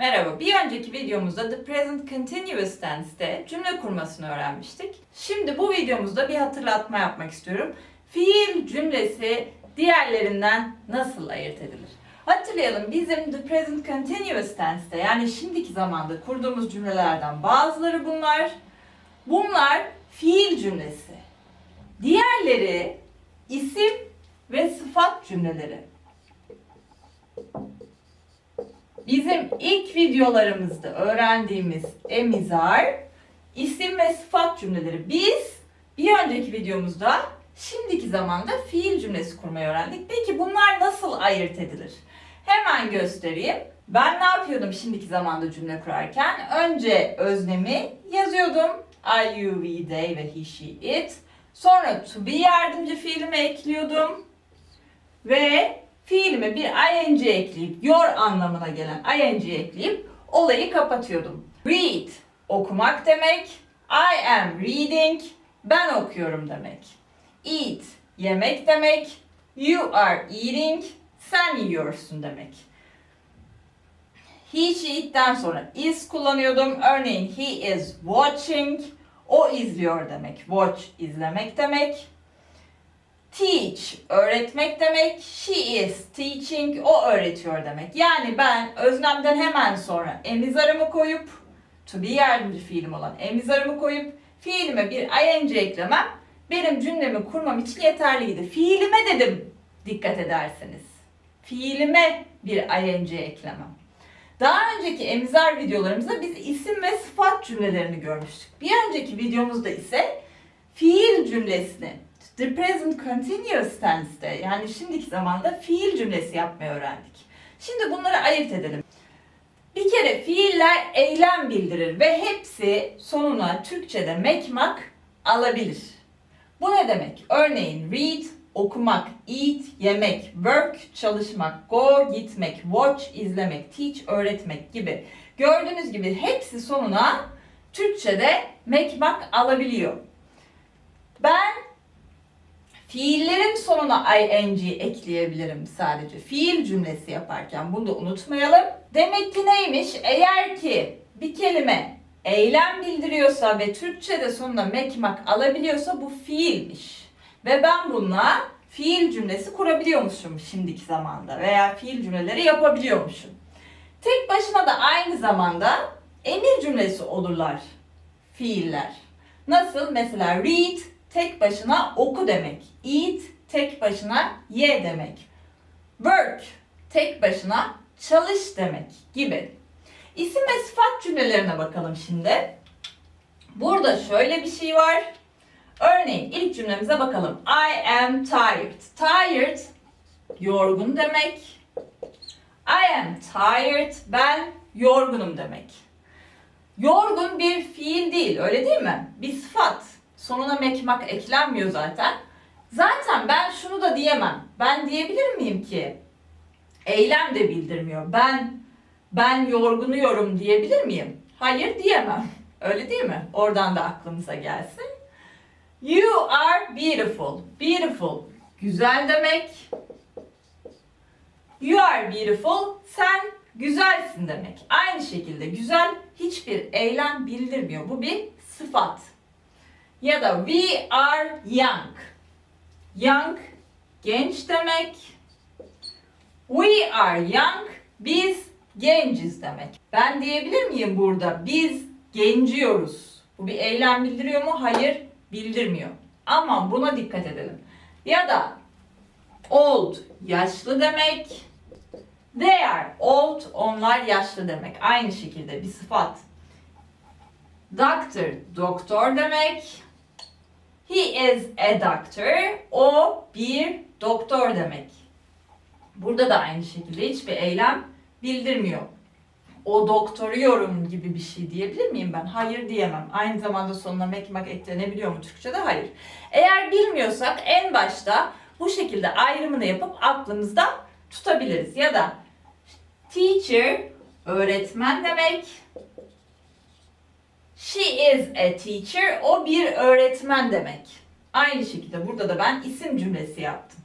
Merhaba, bir önceki videomuzda The Present Continuous Tense'te cümle kurmasını öğrenmiştik. Şimdi bu videomuzda bir hatırlatma yapmak istiyorum. Fiil cümlesi diğerlerinden nasıl ayırt edilir? Hatırlayalım bizim The Present Continuous Tense'te yani şimdiki zamanda kurduğumuz cümlelerden bazıları bunlar. Bunlar fiil cümlesi. Diğerleri isim ve sıfat cümleleri. Bizim ilk videolarımızda öğrendiğimiz emizar, isim ve sıfat cümleleri. Biz bir önceki videomuzda şimdiki zamanda fiil cümlesi kurmayı öğrendik. Peki bunlar nasıl ayırt edilir? Hemen göstereyim. Ben ne yapıyordum şimdiki zamanda cümle kurarken? Önce öznemi yazıyordum. I, you, we, they ve he, she, it. Sonra to be yardımcı fiilimi ekliyordum. Ve fiilime bir ing ekleyip your anlamına gelen ing ekleyip olayı kapatıyordum. Read okumak demek. I am reading ben okuyorum demek. Eat yemek demek. You are eating sen yiyorsun demek. He, she, it'ten sonra is kullanıyordum. Örneğin he is watching. O izliyor demek. Watch izlemek demek. Teach öğretmek demek. She is teaching. O öğretiyor demek. Yani ben öznemden hemen sonra emizarımı koyup to be yardımcı fiilim olan emizarımı koyup fiilime bir ing eklemem benim cümlemi kurmam için yeterliydi. Fiilime dedim dikkat ederseniz. Fiilime bir ing eklemem. Daha önceki emizar videolarımızda biz isim ve sıfat cümlelerini görmüştük. Bir önceki videomuzda ise fiil cümlesini the present continuous tense'te yani şimdiki zamanda fiil cümlesi yapmayı öğrendik. Şimdi bunları ayırt edelim. Bir kere fiiller eylem bildirir ve hepsi sonuna Türkçe'de mekmak alabilir. Bu ne demek? Örneğin read, okumak, eat, yemek, work, çalışmak, go, gitmek, watch, izlemek, teach, öğretmek gibi. Gördüğünüz gibi hepsi sonuna Türkçe'de mekmak alabiliyor. Ben fiillerin sonuna ing ekleyebilirim sadece. Fiil cümlesi yaparken bunu da unutmayalım. Demek ki neymiş? Eğer ki bir kelime eylem bildiriyorsa ve Türkçe'de sonuna mekmak alabiliyorsa bu fiilmiş. Ve ben bununla fiil cümlesi kurabiliyormuşum şimdiki zamanda veya fiil cümleleri yapabiliyormuşum. Tek başına da aynı zamanda emir cümlesi olurlar fiiller. Nasıl? Mesela read tek başına oku demek. Eat tek başına ye demek. Work tek başına çalış demek gibi. İsim ve sıfat cümlelerine bakalım şimdi. Burada şöyle bir şey var. Örneğin ilk cümlemize bakalım. I am tired. Tired yorgun demek. I am tired ben yorgunum demek. Yorgun bir fiil değil öyle değil mi? Bir sıfat. Sonuna mekmak eklenmiyor zaten. Zaten ben şunu da diyemem. Ben diyebilir miyim ki eylem de bildirmiyor. Ben ben yorgunuyorum diyebilir miyim? Hayır diyemem. Öyle değil mi? Oradan da aklımıza gelsin. You are beautiful. Beautiful. Güzel demek. You are beautiful. Sen güzelsin demek. Aynı şekilde güzel hiçbir eylem bildirmiyor. Bu bir sıfat. Ya da we are young. Young genç demek. We are young. Biz genciz demek. Ben diyebilir miyim burada? Biz genciyoruz. Bu bir eylem bildiriyor mu? Hayır, bildirmiyor. Ama buna dikkat edelim. Ya da old yaşlı demek. They are old, onlar yaşlı demek. Aynı şekilde bir sıfat. Doctor, doktor demek. He is a doctor. O bir doktor demek. Burada da aynı şekilde hiçbir eylem bildirmiyor. O doktoruyorum gibi bir şey diyebilir miyim ben? Hayır diyemem. Aynı zamanda sonuna mekmak eklenebiliyor mu Türkçe'de? Hayır. Eğer bilmiyorsak en başta bu şekilde ayrımını yapıp aklımızda tutabiliriz. Ya da teacher öğretmen demek. She is a teacher. O bir öğretmen demek. Aynı şekilde burada da ben isim cümlesi yaptım.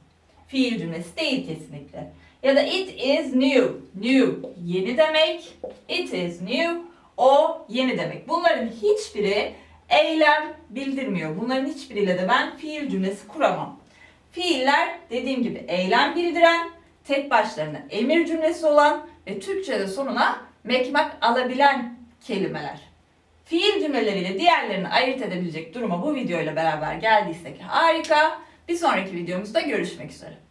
Fiil cümlesi değil kesinlikle. Ya da it is new. New yeni demek. It is new. O yeni demek. Bunların hiçbiri eylem bildirmiyor. Bunların hiçbiriyle de ben fiil cümlesi kuramam. Fiiller dediğim gibi eylem bildiren, tek başlarına emir cümlesi olan ve Türkçe'de sonuna mekmak alabilen kelimeler. Fiil cümleleriyle diğerlerini ayırt edebilecek duruma bu videoyla beraber geldiysek harika. Bir sonraki videomuzda görüşmek üzere.